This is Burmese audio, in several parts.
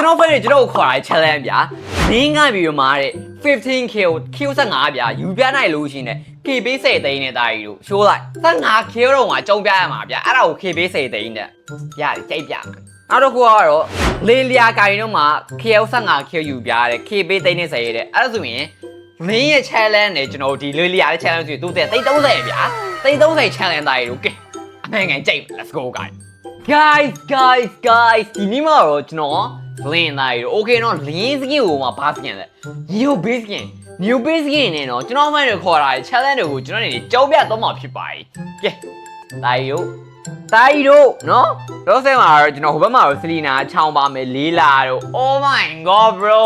ကျွန်တော် friend တွေကျွန်တော်ကိုခေါ်လာတဲ့ challenge ဗျာနင်းကပြီးတော့မှာတဲ့ 15k ကို Q15 ဗျာယူပြနိုင်လို့ရှိရင် K ပေးစေသိန်းနဲ့တာကြီးတို့ရှိုးလိုက် 15k တော့မှာကြုံပြရမှာဗျာအဲ့ဒါကို K ပေးစေသိန်းနဲ့ရတယ်ကြိတ်ပြနောက်တစ်ခုကတော့လေလျာကိုင်တော့မှာ KL 15k ယူပြရတယ် K ပေးသိန်းနဲ့စေရတဲ့အဲ့ဒါဆိုရင်မင်းရဲ့ challenge နဲ့ကျွန်တော်ဒီလေလျာရဲ့ challenge ဆိုသူတဲ့သိန်း30ဗျာသိန်း30 challenge တာကြီးတို့ကဲအမှန်ကန်ကြိတ် let's go guys guys guys guys ဒီနေ့မှာတော့ကျွန်တော် လင်းသားရီ okay တော့လင်းစကင်ကိုမှဘာပြန်လဲ new base skin new base skin နဲ့တော့ကျွန်တော်မှတွေခေါ်တာ challenge တွေကိုကျွန်တော်နေကြောက်ပြတော့မှာဖြစ်ပါ යි ကဲတာရီတို့တာရီတို့နော်တော့ဆဲမှာတော့ကျွန်တော်ဟိုဘက်မှာတော့စလီနာချောင်းပါမယ်လေးလာတို့ oh my god bro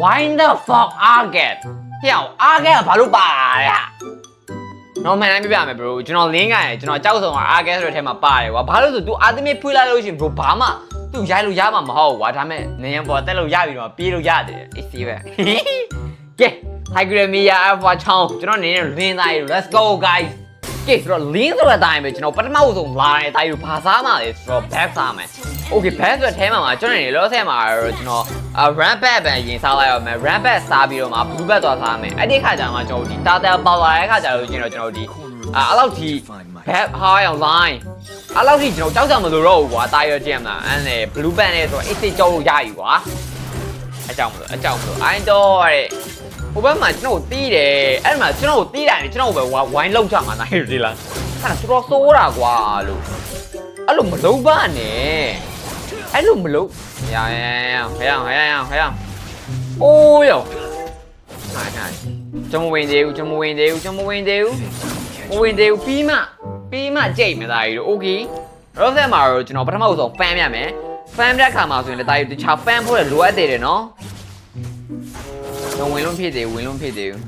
why the fuck arget ဟျော arget ကဘာလို့ပါလဲ နော်မှန်တိုင်းပြပြမယ် bro ကျွန်တော် link ကရကျွန်တော်ကြောက်ဆောင်အားကဲဆိုတဲ့ထဲမှာပါတယ်ကွာဘာလို့ဆို तू အာသမီဖွေးလိုက်လို့ရှိရင် bro ဘာမှ तू ရိုက်လို့ရမှာမဟုတ်ဘူးကွာဒါမဲ့နေရန်ပေါ်တက်လို့ရပြီတော့ပြေးလို့ရတယ်အေးစီပဲကဲ Hygremia Alpha ချောင်းကျွန်တော်နေနေ link သားရေ let's go guys ကဲဆိုတော့ link ဆိုတဲ့အတိုင်းပဲကျွန်တော်ပထမဆုံးလာတဲ့အတိုင်းကိုဘာစားမှလဲဆိုတော့ back စားမယ် okay back ဆိုတဲ့ထဲမှာမှာကျွန်တော်နေလောဆယ်မှာတော့ကျွန်တော် run back ပဲရင်စားလိုက်ရမယ် run back စားပြီးတော့မှ blue back သွားစားမယ်အဲ့ဒီခါကျမှကျွန်တော်ဒီ data ပေါလာတဲ့ခါကျတော့ကျွန်တော်ကျွန်တော်ဒီအာအဲ့လောက်ထိ back high online အဲ့လောက်ထိကျွန်တော်ကြောက်ကြမလို့တော့ဘူးကွာတာရကြမ်းလားအဲ့နဲ့ blue back နဲ့ဆိုတော့ AC ကြောက်လို့ရပြီကွာအကြောင်းမလို့အကြောင်းမလို့ I တော့တဲ့ ဟိုဘက်မှာကျွန်တော်တီးတယ်အဲ့မှာကျွန်တော်တီးတာလေကျွန်တော်ပဲဝိုင်းလောက်ကြမှာနိုင်ရည်လားအဲ့ဒါတော်တော်စိုးတာကွာလို့အဲ့လိုမလုံးပါနဲ့အဲ့လိုမလုံးရရရဟဲ့ဟဲ့ဟဲ့အိုးယောဟာနာကျွန်မဝင်သေးဘူးကျွန်မဝင်သေးဘူးကျွန်မဝင်သေးဘူးဝင်သေးဘူးပြီးမှပြီးမှကြိတ်မသားကြီးတို့โอเคရော့ဆက်မှာတော့ကျွန်တော်ပထမဆုံးဖမ်းပြမယ်ဖမ်းတဲ့အခါမှာဆိုရင်လည်းတာကြီးတခြားဖမ်းဖို့လည်းလိုအပ်သေးတယ်နော် တော့ဝင်လုံးဖြစ်သေးဝင်လုံးဖြစ်သေးဘူး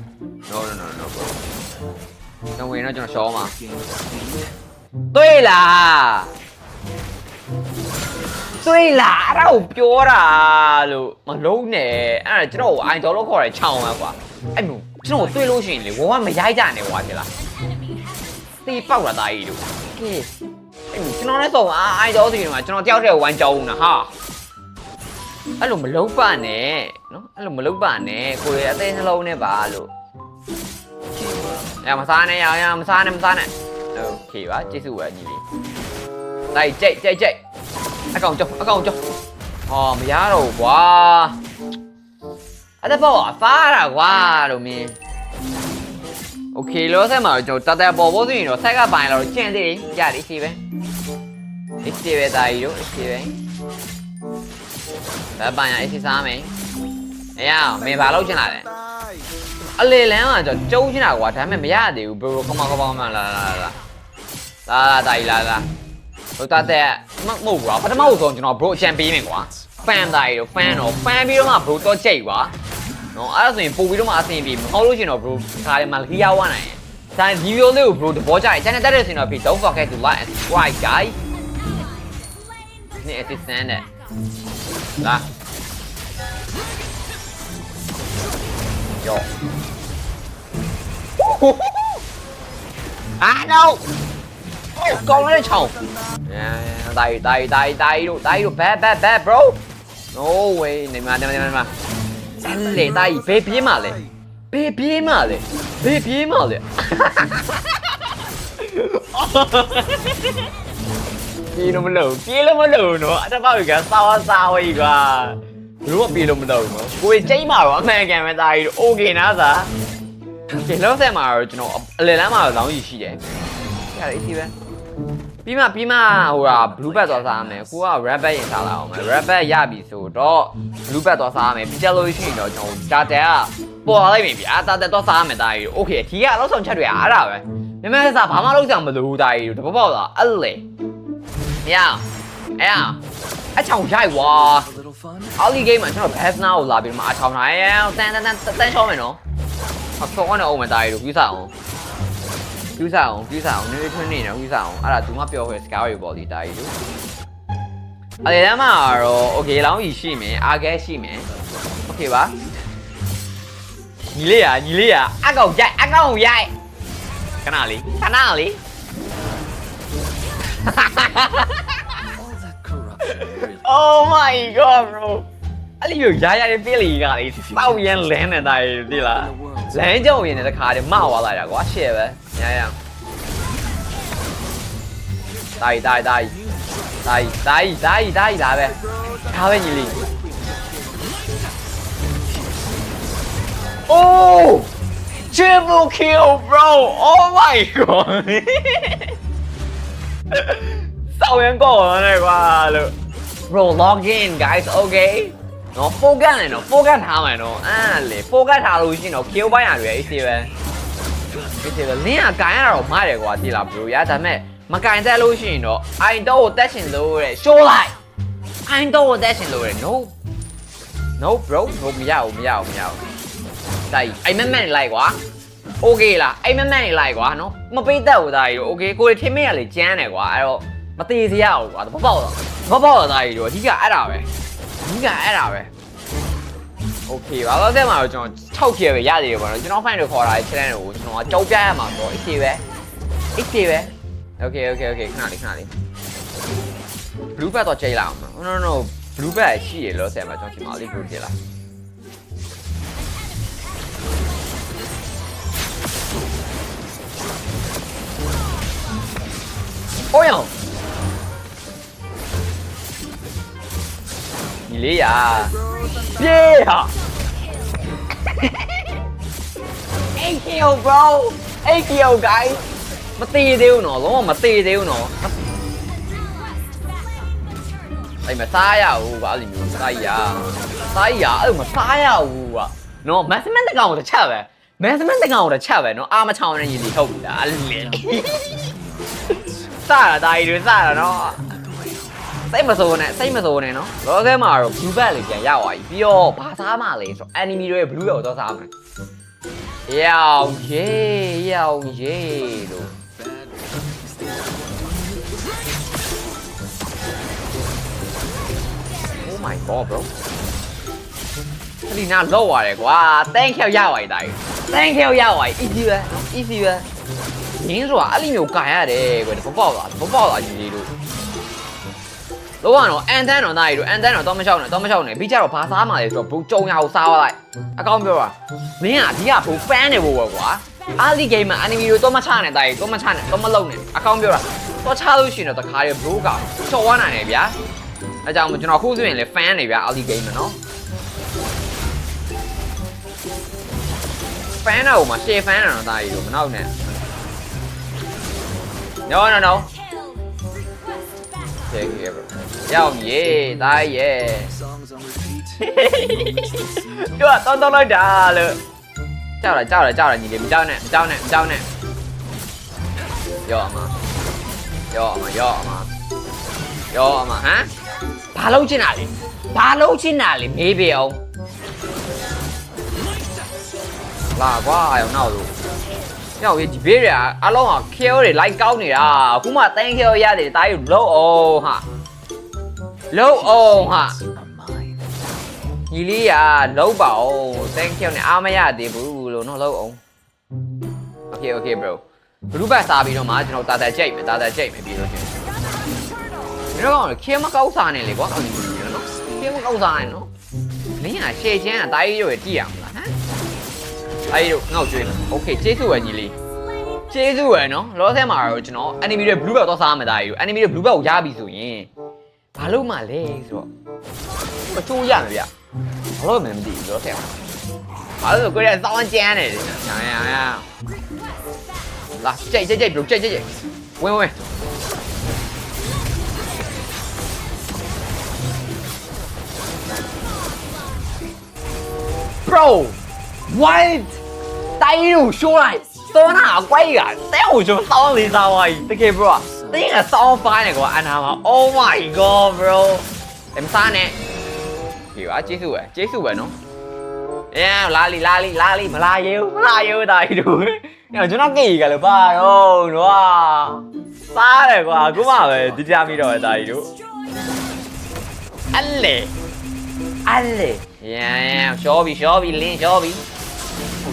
no no no no bro တော့ဝင်တော့ကျွန်တော်ရှောင်းမှာတွေ့လားတွေ့လားအဲ့ဒါကိုပြောတာလို့မလုံးနဲ့အဲ့ဒါကျွန်တော်ကိုအိုင်တော်လို့ခေါ်တယ်ခြောင်ပါကွာအဲ့မျိုးကျွန်တော်ကိုတွေ့လို့ရှိရင်လေဝဝမရိုက်ကြနဲ့ကွာဖြစ်လားตีပေါက်လာတာကြီးတို့ကဲအဲ့မျိုးကျွန်တော်လည်းဆိုအာအိုင်တော်စီကကျွန်တော်တယောက်တည်းဝိုင်းကြောင်းနေတာဟာ အဲ့လိုမလုံးပါနဲ့နော်အဲ့လိုမလုံးပါနဲ့ကိုယ်ရဲ့အသေးနှလုံးနဲ့ပါလို့ ရမစားနဲ့ရရမစားနဲ့မစားနဲ့โอเคပါကျေးဇူးပဲညီလေးလိုက်ကြိတ်ကြိတ်ကြိတ်အကောင်ကြောအကောင်ကြောဟောမရတော့ဘူးကွာအဲ့ဒါပေါ့ဖားတာကွာလို့မင်းโอเคလောဆက်မှာကျွန်တော်တတပေါ်ဖို့ဆိုရင်တော့ဆက်ကပိုင်းလာတော့ကျန်သေးတယ်ရတယ်ရှိပဲအစ်စီပဲတာကြီးတို့အစ် စီပဲဒါပိုင်းရအစ်စီစားမယ်အေးရမင်းဘာလုပ်ချင်လာလဲအလေလန်းကကျွန်တော်ကျုံချင်တာကွာဒါပေမဲ့မရသေးဘူးဘရိုကမောကမောကမလာလာလာလာလာလာတာကြီးလာလာဟိုတတဲ့မမဟုတ်ဘူးကွာပထမဆုံးကျွန်တော်ဘရိုအချန်ပေးမယ်ကွာဖန်တာကြီးတော့ဖန်တော့ဖန်ပြီးတော့မှဘရိုတော့ကြိတ်ကွာနော်အဲ့ဒါဆိုရင်ပို့ပြီးတော့မှအဆင်ပြေမဟုတ်လို့ရှိရင်တော့ဘရိုခါလေးမှလီယာဝနိုင်တယ်ဒါဒီဗီဒီယိုလေးကိုဘရိုသဘောကျတယ် channel တက်တဲ့ဆိုရင်တော့ please don't forget to like and subscribe guys นี่ assistant တဲ့ ละโยอะเราโอ้กองไม่ได้เฉาได้ได้ได้ได้ดูได้ดูแพ้แพ้แพ้ bro no way นี่มาไหนมาไหนมาเล่นเลยได้เป๊ะบป๊ะมาเลยเป๊าเป๊ะมาเลยาฮ่าฮ่าฮ่าเลย cả. ဘူးမပြေလို့မတော့ဘူးနော်ကိုယ်ချိန်မှာတော့အမှန်ကန်ပဲတာကြီးโอเคနာသာဒီလောက်ဆက်မှာတော့ကျွန်တော်အလယ်လမ်းမှာတော့လောင်းကြီးရှိတယ်ရတယ်အစီပဲပြီးမှပြီးမှဟိုဟာ blue bat သွားစားရမယ်ကိုက red bat ရင်စားလာအောင်မယ် red bat ရပြီဆိုတော့ blue bat သွားစားရမယ်ပြီးကြလို့ရှိရင်တော့ကျွန်တော်တာတဲကပေါ်လာလိုက်ပြီဗျာတာတဲသွားစားရမယ်တာကြီးโอเคဒီကလောက်ဆောင်ချက်တွေကအားတာပဲမြမစားဘာမှလောက်ဆောင်မလို့ဘူးတာကြီးတပတ်ပေါက်လာအဲ့လေ မရအောင်အဲ့အောင်အချောင်ရိုက်ဝါ အော်လီဂိမ်းမှာကျွန်တော်ဘက်စနာကိုလာပြီးတော့အချောင်းထားရဲတန်တန်တန်တန်ချောင်းမယ်နော်ဟောဆောင်းနေအောင်မတားရလို့ပြူစားအောင်ပြူစားအောင်ပြူစားအောင်နေထွန်းနေနော်ပြူစားအောင်အဲ့ဒါသူမပြောခဲ့စကားတွေပေါ့ဒီတားရလို့အဲ့ဒီမှာတော့โอเคလောင်းကြီးရှိမယ်အာဂဲရှိမယ်โอเคပါညီလေးရညီလေးရအကောင်ရိုက်အကောင်ရိုက်ခဏလေးခဏလေး All that corruption. really. Oh my god bro အဲ့လိုမျိုးရာရာလေးပြေးလေကလေပေါက်ရန်လန်းနေတာတိလားလမ်းကြောင်ရင်လည်းတခါတည်းမဝလာတာကွာရှယ်ပဲညာရတိုင်းတိုင်းတိုင်းတိုင်းတိုင်းတိုင်းတိုင်းဒါပဲဒါပဲညီလေး Oh! Triple kill, bro! Oh my god! စောင်းရင်ကောရတယ်ကွာလို့ Bro log in guys okay နော် focus နဲ့နော် focus ထားမယ်နော်အဲ့လေ focus ထားလို့ရှိရင်တော့ kill ပိုင်းရတယ်အေးစေပဲအေးစေပဲလင်းကကန်ရတာတော့မရတယ်ကွာတိလား bro ရဒါပေမဲ့မကန်တဲ့လို့ရှိရင်တော့ I တော့ကိုတက်ရှင်လို့တဲ့ show like I တော့ကိုတက်ရှင်လို့တဲ့ no no bro no မရဘူးမရဘူးမရဘူးတိုက်အိမ်မက်မက်နေလိုက်ကွာ โอเคလားအိမ်မက်မက်နေလိုက်ကွာနော်မပေးတတ်ဘူးသားကြီးတို့โอเคကိုယ်ထင်းမရလေကျန်းတယ်ကွာအဲ့တော့မသေးစရဘူးကွာမပေါက်တော့မပေါက်တော့သားကြီးတို့အဓိကအဲ့ဒါပဲအဓိကအဲ့ဒါပဲโอเคပါတော့တဲ့မှာတော့ကျွန်တော်6ခေပဲရသေးတယ်ပေါ့နော်ကျွန်တော် fan တွေခေါ်တာ challenge ကိုကျွန်တော်ကြောက်ပြရမှာတော့အစ်ပဲအစ်ပဲโอเคโอเคโอเคခဏလေးခဏလေး blue bat တော့ချိန်လာအောင် no no no blue bat ရှိရလို့ဆရာမကျွန်တော်ချိန်ပါလေး blue ချိန်လာ ။အော်ရအောင်။ဒီလေးရာပြေးဟာ။ Hey yo bro. Hey yo guys. မသေးသေးဘူးနော်လုံးဝမသေးသေးဘူးနော်အဲ့မစားရဘူးကွာအဲ့လိုမျိုးစားရစားရအဲ့မစားရဘူးကွာနော်မက်စမန်တကောင်ကိုတစ်ချက်ပဲမက်စမန်တကောင်ကိုတစ်ချက်ပဲနော်အာမချောင်းနဲ့ညီညီဟုတ်ဘူးလားအဲ့လေ စတာဒါကြီးတွေစတာနော်စိတ်မစိုးနဲ့စိတ်မစိုးနဲ့နော်လောကဲမှာတော့ blue bat လေးပြန်ရသွားပြီပြီးတော့ဘာစားမှလဲဆိုတော့ enemy တွေ blue ရောက်တော့စားမယ်ယောင်ယေယောင်ယေလို့ Oh my god bro ခလီနာလော့သွားတယ်ကွာ thank you ရသွားပြီတာကြီး thank you ရသွားပြီ easy ပဲ easy ပဲ ရင်းဆိုတာအဲ့လိုမျိုးကန်ရတယ်ကွယ်ဘပေါက်လာဘပေါက်လာကြီးလေးတို့လောကတော့အန်တန်းတော့တာကြီးတို့အန်တန်းတော့တော့မလျှောက်နဲ့တော့မလျှောက်နဲ့ပြီးကြတော့ဘာစားမှလဲဆိုတော့ဘူးကြုံရအောင်စားသွားလိုက်အကောင်းပြောတာမင်းကအဒီကဘူးဖန်နေဖို့ပဲကွာအားလီဂိမ်းမှာအနီမီတို့တော့မချနဲ့တာကြီးတော့မချနဲ့တော့မလုံနဲ့အကောင်းပြောတာတော့ချလို့ရှိရင်တော့တခါတည်းဘရိုးကချော်ဝမ်းနိုင်တယ်ဗျာအဲကြောင့်ကျွန်တော်ခုဆိုရင်လေဖန်နေဗျာအားလီဂိမ်းမှာနော်ဖန်တော့မှာရှေဖန်တာတော့တာကြီးတို့မနောက်နဲ့ No no no Take care bro ရောက်ပြီတားရဲ့ Songs on repeat. တို့ကတော့တော့လိုက်တာလို့ကြောက်တာကြောက်တာကြောက်တာညီလေးမကြောက်နဲ့မကြောက်နဲ့မကြောက်နဲ့ရောအမရောအမရောအမရောအမဟ မ်ဘာလုံးချင်တာလဲဘာလုံးချင်တာလဲမေးပြအောင်လာကွာအောင်နောက်လို့ရောက်ပြီဒီဘေးတွေအလုံးက kill တွေ like ကောင်းနေတာအခုမှ thank kill ရတယ်တားယူလုံးအောင်ဟာလုံးအောင်ဟာ Mine. ညီလေးကလုံးပါအောင် thank you နဲ့အားမရသေးဘူးလို့နော်လုံးအောင် okay okay bro ဘလူးဘတ်စားပြီးတော့မှကျွန်တော်တာတာကြိတ်မယ်တာတာကြိတ်မယ်ပြီးလို့ရှိရင်ဒီတော့ကောင်ခေမကောက်စားနေလေကွာကောင်ကြီးနော်ခေမကောက်စားနေနော်မင်းကရှေ့ချင်းကတားရီတို့ရတည်ရမ လားဟမ်တားရီတို့ငေါ့ကျွေးလား okay ကျေးဇူးပဲညီလေးကျေးဇူးပဲနော်လောဆယ်မှာတော့ကျွန်တော် enemy တွေ blue belt တော့စားမယ်တားရီတို့ enemy တွေ blue belt ကိုရပြီဆိုရင်ဘာလို့မှလဲဆိုတော့မချိုးရမယ်ဗျဘာလို့မှမသိဘူးလောဆယ်မှာဘာလို့လဲကိုရစောင်းကျန်းနေတယ်ညာညာညာလာကြိတ်ကြိတ်ကြိတ် bro ကြိတ်ကြိတ်ကြိတ်ဝင်ဝင် bro what တိုင်းကိုရှိုးလိုက်သောနာကွိုက်ကတဲကိုကျွန်တော်စောင်းလေးစားသွားပြီတကယ် bro တင်းကစောင်းဖိုင်းနေကွာအနာမှာ oh my god bro အမစားနဲ့ဒီပါကျေးဇူးပဲကျေးဇူးပဲနော်အဲလာလီလာလီလာလီမလာရေမလာရေတာကြီးတို့ညကျွန်တော်ကြည့်ကြလို့ပါတော့နော်စားတယ်ကွာအခုမှပဲဒီကြမိတော့တာကြီးတို့အလေအလေရန်ရှောပြီရှောပြီလင်းရှောပြီ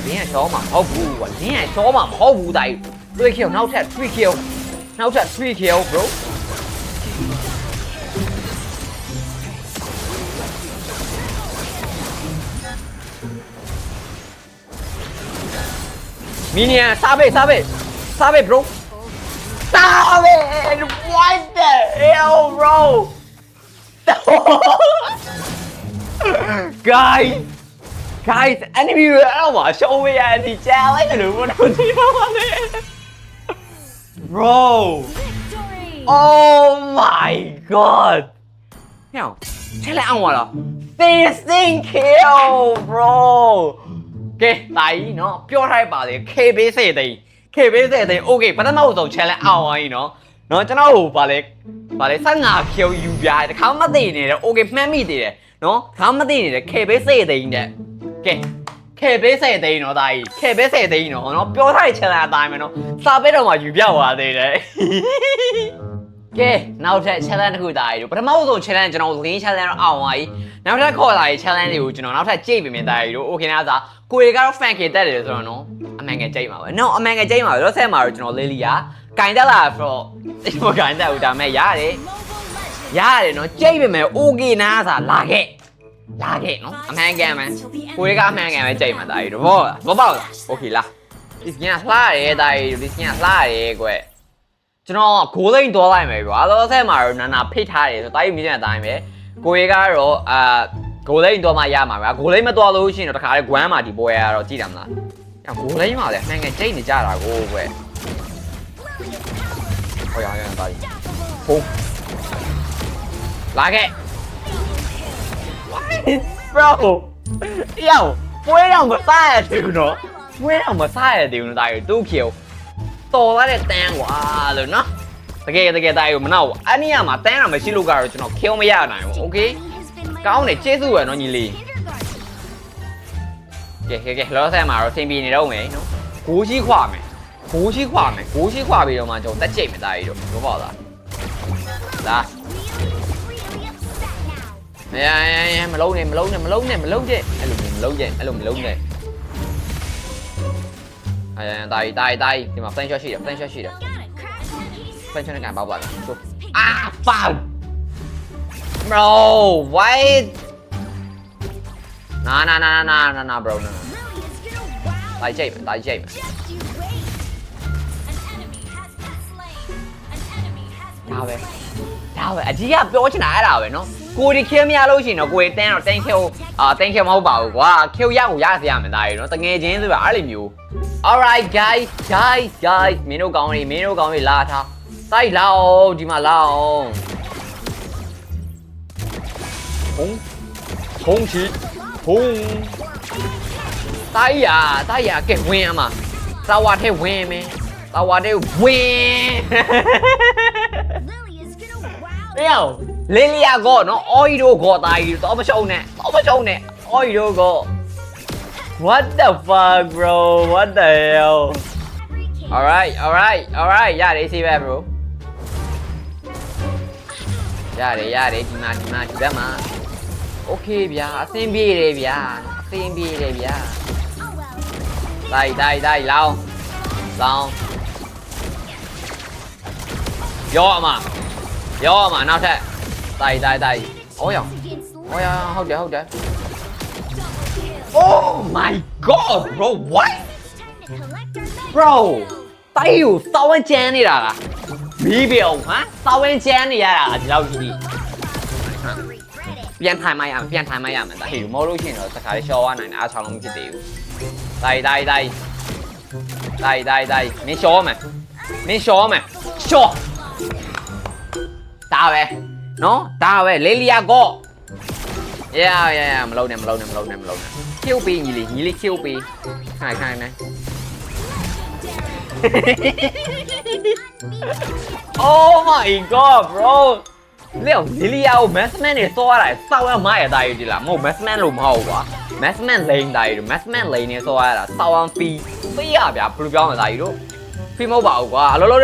ဘူးနင်းကချောမှာမဟုတ်ဘူးကွာနင်းကချောမှာမဟုတ်ဘူးတိုင် free kill နောက်ထပ် free kill နောက်ထပ် free kill bro မီနီယံစားပဲစားပဲစားပဲ bro စားပဲ what the hell bro guys guys enemy ရအောင်ပါရှုံးဝေးရတဲ့ချာလိုက်တယ်လို့ဘယ်လိုဒီမှာလဲ bro Victory! oh my god ဟဲ့ချက်လိုက်အောင်လား Facing kill bro ကဲတာကြီးเนาะပြောထားပါလေ KB စေသိန်း KB စေသိန်း okay ပထမဆုံး challenge အောင်သွားပြီเนาะเนาะကျွန်တော်ဟိုပါလေပါလေ15 kill ယူပြတယ်တခါမသိနေတယ် okay မှတ်မိသေးတယ်เนาะတခါမသိနေတယ် KB စေသိန်းတဲ့ ကဲခဲပဲဆယ်သိန်းနော်ဒါကြီးခဲပဲဆယ်သိန်းနော်နော်ပြောထားတဲ့ channel အတိုင်းပဲနော်စာပဲတော့မှယူပြသွားသေးတယ်ကဲနောက်ထပ် challenge တစ်ခုတားရီတို့ပထမဆုံး challenge ကျွန်တော်လင်း challenge တော့အောင်ပါကြီးနောက်ထပ်ခေါ်လာရီ challenge တွေကိုကျွန်တော်နောက်ထပ်ကြိတ်ပြင်ပြင်တားရီတို့ okay နာသာကိုရီကတော့ fan ခေတက်တယ်ဆိုတော့နော်အမှန်ငယ်ကြိတ်ပါပဲနော်အမှန်ငယ်ကြိတ်ပါပဲတော့ဆက်မှာတော့ကျွန်တော်လေးလီယာကင်တက်လာတော့ဒီမကင်တက်ဦးဒါမဲ့ရတယ်ရတယ်နော်ကြိတ်ပြင်မယ် okay နာသာလာခဲ့ လာခဲ့နော်အမှန်ကန်မယ်ကိုရီကအမှန်ကန်ပဲကြိတ်မှာတာရီတို့ဘောဘောပေါက်လား okay လားဒီစကင်လှရဲတာရီဒီစကင်လှရဲကွယ်ကျွန်တော်ဂိုးလိမ့်သွားလိုက်မယ်ကွာလောဆယ်မှာတော့နာနာဖိတ်ထားတယ်ဆိုတာယူမြင်တဲ့အတိုင်းပဲကိုရီကတော့အာဂိုးလိမ့်သွားမှရမှာကွာဂိုးလိမ့်မသွားလို့ရှိရင်တော့တခါလေဂွမ်းမှာဒီပွဲရတော့ကြည့်တယ်မလားအဲ့ဂိုးလိမ့်မှာလည်းမှန်ကန်ကြိတ်နေကြတာကိုကွယ်ဟောရရတာကြီးဖုန်းလာခဲ့ bro ယောပွဲတော့မစားရသေးဘူးနော်ပွဲတော့မစားရသေးဘူးနော်ဒါယူသူ့ခေတော်လာတဲ့တန်းကွာလို့နော်တကယ်တကယ်ဒါယူမနောက်ဘူးအဲ့နေရာမှာတန်းတာမရှိလို့ကတော့ကျွန်တော်ခေမရနိုင်ဘူးโอเค ကောင်းတယ်ကျေးဇူးရယ်နော်ညီလေးကဲကဲကဲလောဆယ်မှာတော့ဆင်ပြေနေတော့မယ်နော်ဂိုးရှိခွာမယ်ဂိုးရှိခွာမယ်ဂိုးရှိခွာပြီးတော့မှကျွန်တော်တက်ချိတ်မယ်တာကြီးတို့ဘောပေါ့လားလာ အေးအေးအေးမလုံးနဲ့မလုံးနဲ့မလုံးနဲ့မလုံးနဲ့အဲ့လိုမျိုးမလုံးနဲ့အဲ့လိုမလုံးနဲ့အေးတာကြီးတာကြီးတာကြီးဒီမှာ flash shot ရှိတယ် flash shot ရှိတယ် flash shot နဲ့ကန်ပေါက်ပါလားဆိုအာပေါက် bro why နာနာနာနာနာနာ bro နာလိုက်ကြိတ်မယ်လိုက်ကြိတ်မယ်ဒါပဲဒါပဲအ ကိုဒီခဲမရလို့ရှိရင်တော့ကိုယ်တန်းတော့တန်းခဲအာတန်းခဲမဟုတ်ပါဘူးကွာခဲရကိုရစရာမသားရေနော်တငယ်ချင်းဆိုတာအဲ့လိုမျိုး Alright guys guys guys မင်းတို့ကောင်းနေမင်းတို့ကောင်းနေလာထားစိုက်လာအောင်ဒီမှာလာအောင်ဟုံးဟုံးချီဟုံးတိုက်ရတိုက်ရကဲဝင်အမသာဝါထဲဝင်မယ်သာဝါထဲဝင် Lily is gonna wow. 릴리하고 너 어이로고 나 이거 너무 좋네 너무 좋네 어이로고 What the fuck, bro? What the hell? Alright alright alright ra dạ, để xem em, bro. Ra để ra để chị mà chị mà, chị đã mà. Ok bia xem bia đây bia xem bia đây bia đây đây đây lâu lâu do mà. Do mà, nào thế? တိုက်တိုက်လောင်းလောင်းရောအမရောအမနောက်ထပ်တိုက်တိုက်တိုက်ဩရောဩရောဟုတ်တယ်ဟုတ်တယ် Oh my god bro what bro တိုက်ကိုစောင်းကျန်းနေတာလားမီးပြုံဟမ်စောင်းကျန်းနေရတာဒီလောက်ကြီးပြန်ထိုင်မရမယ်ပြန်ထိုင်မရမယ်ဒါဟေးမဟုတ်လို့ရှိရင်တော့တခါလေးရှော့ရနိုင်တယ်အားချောင်းလုံးမဖြစ်သေးဘူးတိုက်တိုက်တိုက်တိုက်တိုက်တိုက်မင်းရှော့မယ်မင်းရှော့မယ်ရှော့ဒါပဲ နော်ဒါပဲလေလီယာကော yeah yeah yeah မလုံးနဲ့မလုံးနဲ့မလုံးနဲ့မလုံးနဲ့ kill ပေးညီလေးညီလေး kill ပေးခိုင်ခိုင်နဲ့ Oh my god bro လေလီလီယာကို Massman နဲ့စောရတာစောက်ရမရတာရည်ဒီလားမဟုတ် Massman လို့မဟုတ်ကွာ Massman lane တာရည် Massman lane နဲ့စောရတာစောက်အောင်ဖီပေးရဗျာဘယ်လိုပြောမလဲတာရည်တို့ဖီမဟုတ်ပါဘူးကွာအလောလော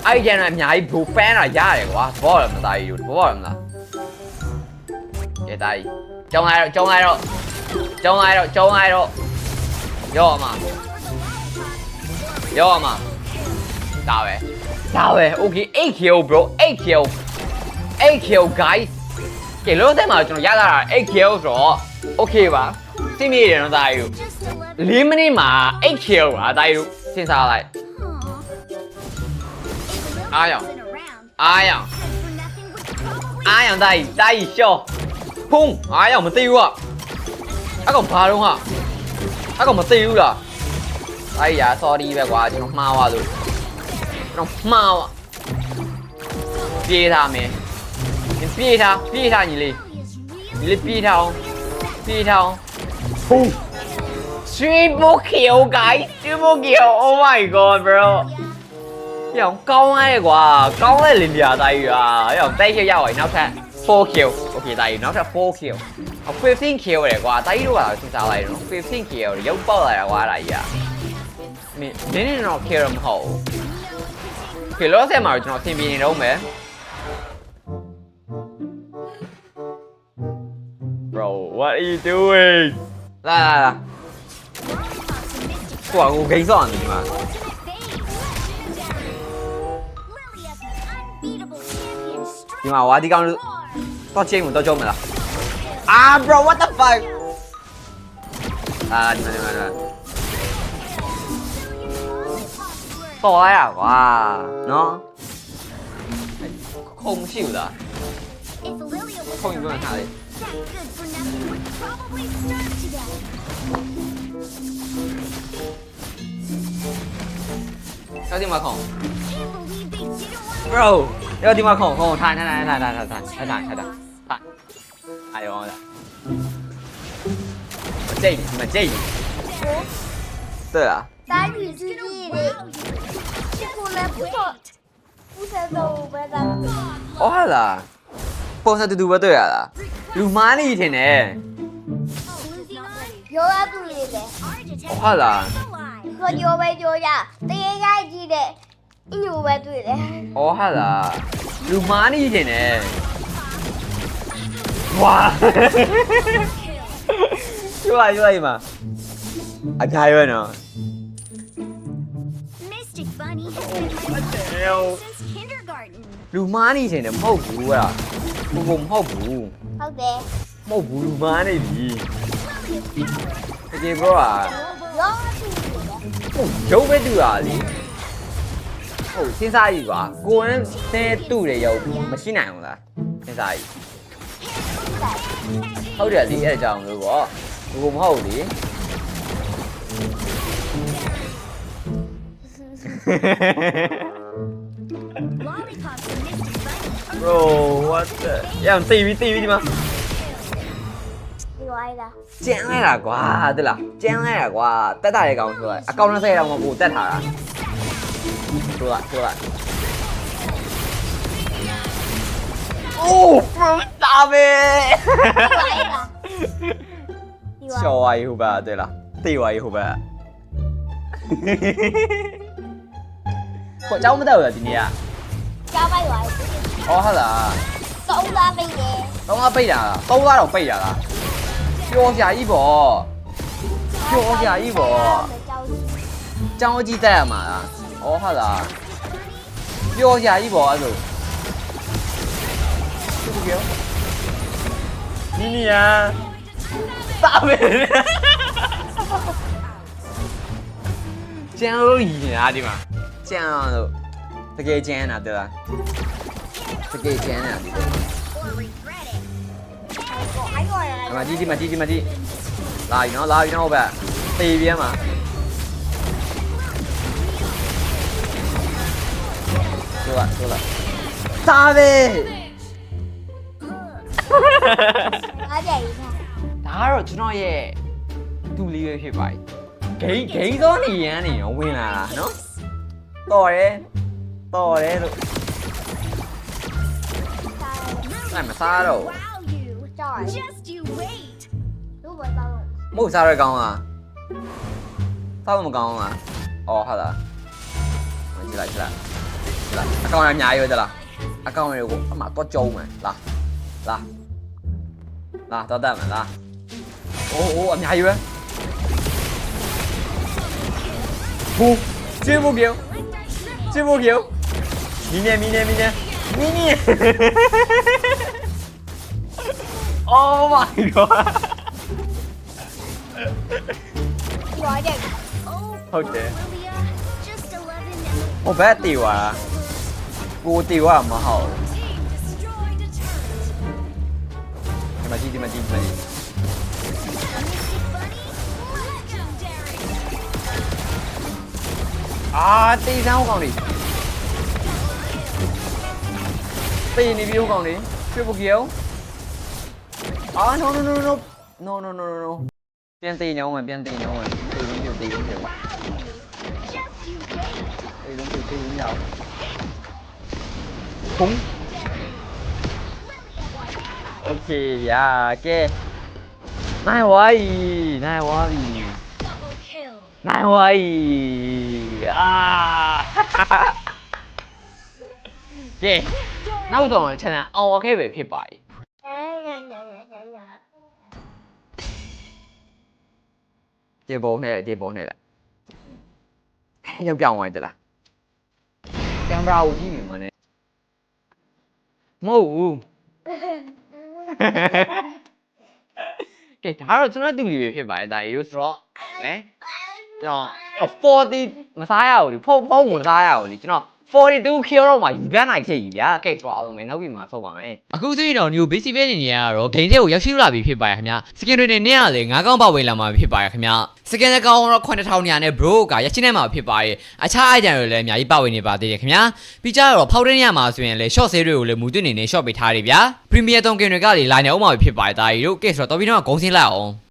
တဲ့ပုံစံကွာပြောလို့ရှိရင်တော့အလောလောတဲ့ပုံစံကကွာအဲ့ဒီကျန်တော့အများကြီး bro fan တာရတယ်ကွာဘောရမလားတာရည်တို့ဘောရမလားကဲတာရည်ကျောင်းလိုက်တော့ကျောင်းလိုက်တော့ကျောင်းလိုက်တော့ကျောင်းလိုက်တော့ရော့အမရော့အမဒါပဲဒါပဲ okay 8 kill bro 8 kill 8 kill guys ကဲလို့တဲ့မှာကျွန်တော်ရလာတာ8 kill ဆိုတော့ okay ပါစိတ်မြေတယ်နော်ဒါယူ Just a little ၄မိနစ်မှာ8 kill ပါတာကြီးတို့စဉ်းစားလိုက် အားရအောင်အားရအောင်အားရအောင်တာကြီးတာကြီးရှော့ဖုံးအားရအောင်မသိဘူးကအကောင်ဘာတော့ဟာအကောင်မသိဘူးလားတာကြီးရာ sorry ပဲကွာကျွန်တော်မှားသွားလို့ကျွန်တော်မှားသွားပြေးထားမယ်ပြေးထားပြေးထားညီလေးညီလေးပြေးထားအောင်ပြေးထားအောင်ဖုံး Street Mokyo guys, Street Mokyo. Oh my god, bro. Cái thằng con ấy quá Con ấy liền giờ tay à Cái thằng tay kêu ra rồi Nó sẽ 4 kill. Ok tay nó sẽ 4 kill. Thằng 15 kill này quá Tay đúng là Chúng ta này nó 15 kill Giống bơ này quá này à. Mình Đến nó kill đồng hồ. Thì nó sẽ mở cho nó team đâu mẹ? Bro, what are you doing? Là Quả gánh giòn mà. 你妈，我阿弟刚刚到街舞到救我们了。啊，bro，what the fuck？啊，你们你们你们，爆了呀！哇，喏、no? 欸，控气舞的，控一个他的。That good for nothing would probably starve to death. 要定马孔。Bro，要定马孔，哦，他他他他他他他他他他他，哎呦我，这我这，对啊。我哈啦，帮啥子都不对啊啦，撸马一天呢？我啊，啦。和， ရိုက်ကြည့်တဲ့အညိုပဲတွေ့တယ်။အော်ဟာလား။လူမားနေရှင်နဲ့။ဝါ။ကျွာကျွာအိမ်မှာအကြရွယ်နော် Mystic Bunny has been hell? since kindergarten. လူမားနေရှင်နဲ့မဟုတ်ဘူးကွာ။ဘုံဘုံမဟုတ်ဘူးဟုတ်တယ်။မဟုတ်ဘူးလူမားနေပြီ။ Flower တကယ် bro อ่ะ flower. ရောင်းချူ ရုပ်ပဲတူတာလေဟုတ်စဉ်းစားကြည့်ကွာကိုယ်နဲ့တူတယ်ရုပ်မရှိနိုင်ဘူးလားစဉ်းစားကြည့်ဟုတ်တယ်လေအဲ့အကြောင်းလို့ပေါ့ဘုံမဟုတ်လေ Lollipops and Mystic Bunny are bro what the ရအောင်သိပြီသိပြီဒီမှာ သွားရလားကျန်လိုက်တာကွာတိလားကျန်လိုက်တာကွာတက်တာတဲ့ကောင်ဆိုတာအကောင်နဲ့ဆက်ရအောင်ကိုတက်ထားတာတို့ကတို့ကအိုးဖူတာပဲချော်ဝါရီဟိုဘက်တိလားတေးဝါရီဟိုဘက်ကိုအเจ้าမတက်ဘူးလားဒီနေ့ကကြားပိုက်သွားပြီဟောဟုတ်လားသုံးသားပိတ်တယ်သုံးသားပိတ်တာလားသုံးသားတော့ပိတ်တာလား ပျော်စရာကြီးပေါ့ပျော်စရာကြီးပေါ့ကျောင်းကြီးတက်ရမှာလားဩဟုတ်လားပျော်စရာကြီးပေါ့အဲ့လိုသူပြောနီနီယာတာပဲကျန်လို့ရည်နေတာဒီမှာကျန်လို့တကယ်ကျန်တာတလားတကယ်ကျန်တာ 来嘛，鸡鸡嘛，鸡鸡嘛，拉鱼？拉鱼呢？呗，这一边嘛。输了，输了。咋呗？哈哈哈哈！一下。打扰朱老爷，给给到你眼里，我问了，喏。到嘞，到嘞都。那么喽？rồi Đúng rồi tao rồi sao đây con à Tao một con à Ồ hả là Mày chỉ lại chỉ lại Chỉ lại À con em nhảy vậy là À con này cũng mà có trâu mà Là Là Là tao đây mà là Ồ ồ em nhảy vậy Bù Chưa vô kiểu Chưa vô kiểu Mine mine mine Mine Oh my god 有သွားတယ်ဟုတ်တယ် Lilia, just 11 and ဟိုဘက်တီသွားတာကိုတီသွားမှာမဟုတ် team destroyed a turret. ဒီမှာကြည့်ဒီမှာကြည့်ဒီမှာကြည့် Mystic Bunny, legendary. အာတေးစမ်းကောင်လေးတေးနေပြီကောင်လေးပြပုတ်ကြီးအောင် Oh no no no no no no no no no. TNT nhau rồi, TNT nhau rồi. Từ đúng kiểu tí đúng kiểu. Từ đúng kiểu tí đúng nhau. Khủng. Ok, yeah, ok. Này ơi, này ơi. Này ơi. À. ok နောက်တော့ channel အော်ခဲ့ပဲဖြစ်ပါတယ် ဒီဘုံနဲ့ဒီဘုံနဲ့လားရောက်ပြောင်းသွားတယ်လားကင်မရာကိုကြည့်နေမှာ ਨੇ မဟုတ်ဘူးကဲဒါတော့ကျွန်တော်တူပြီဖြစ်ပါတယ်ဒါရီတို့ဆိုတော့နဲကျွန်တော်40မစားရဘူးလေဖုန်းဖုန်းမစားရဘူးလေကျွန်တော် 42 kill တော့မှပြန်နိုင်ခဲ့ပြီဗျာကဲသွားအောင်မယ်နောက်ပြီးမှဆောက်ပါမယ်အခုဆိုရင်တော့ new basic ပဲနေနေရတော့ game ထဲကိုရောက်ရှိလာပြီဖြစ်ပါရဲ့ခင်ဗျာ skin တွေနဲ့ကလည်း9កောင်းပါဝင်လာမှာဖြစ်ပါရဲ့ခင်ဗျာ skin တစ်កောင်းတော့9000နေရာနဲ့ bro ကရရှိနေမှာဖြစ်ပါရဲ့အခြား item တွေလည်းအများကြီးပါဝင်နေပါသေးတယ်ခင်ဗျာပြီးကြတော့ဖောက်တဲ့နေရာမှာဆိုရင်လည်း short sale တွေကိုလည်းမူသွင်းနေနေ short ပေးထားတယ်ဗျာ premier 3 game တွေကလည်း line နေအောင်မှာဖြစ်ပါရဲ့ဒါကြီးတို့ကဲဆိုတော့တော်ပြီးတော့ဂုံးစင်းလိုက်အောင်